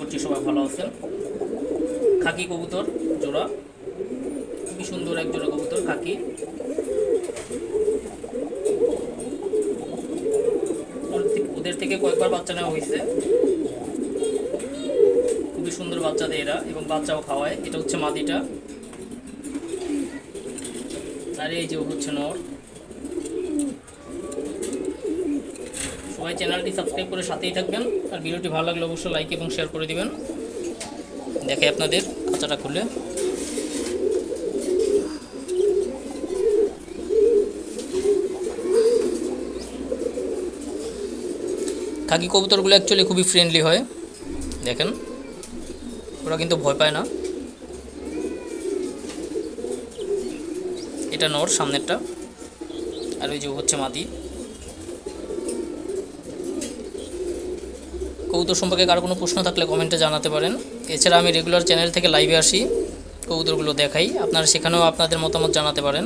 করছি সবাই ভালো আছেন। খাকি কবুতর জোড়া, খুবই সুন্দর এক জোড়া কবুতর, খাকি। ওদের থেকে কয়েকবার বাচ্চা নেওয়া হয়েছে। খুবই সুন্দর বাচ্চা দেয় এরা, এবং বাচ্চাও খাওয়ায়। এটা হচ্ছে মাদিটা। আর এই যে হচ্ছে নর। সবাই চ্যানেলটি সাবস্ক্রাইব করে সাথেই থাকবেন। আর ভিডিওটি ভালো লাগলে অবশ্যই লাইক এবং শেয়ার করে দিবেন। দেখে আপনাদের খাঁচাটা খুলে। খাকি কবুতরগুলো অ্যাকচুয়ালি খুবই ফ্রেন্ডলি হয়। দেখেন, ওরা কিন্তু ভয় পায় না। এটা নর, সামনেরটা। আর ওই যে হচ্ছে মাদি। কবুতর সম্পর্কে কারও কোনো প্রশ্ন থাকলে কমেন্টে জানাতে পারেন। এছাড়া আমি রেগুলার চ্যানেল থেকে লাইভে আসি কৌতুরগুলো দেখাই। আপনারা সেখানেও আপনাদের মতামত জানাতে পারেন।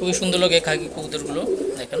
খুবই সুন্দর লাগে খাকি কবুতরগুলো দেখেন।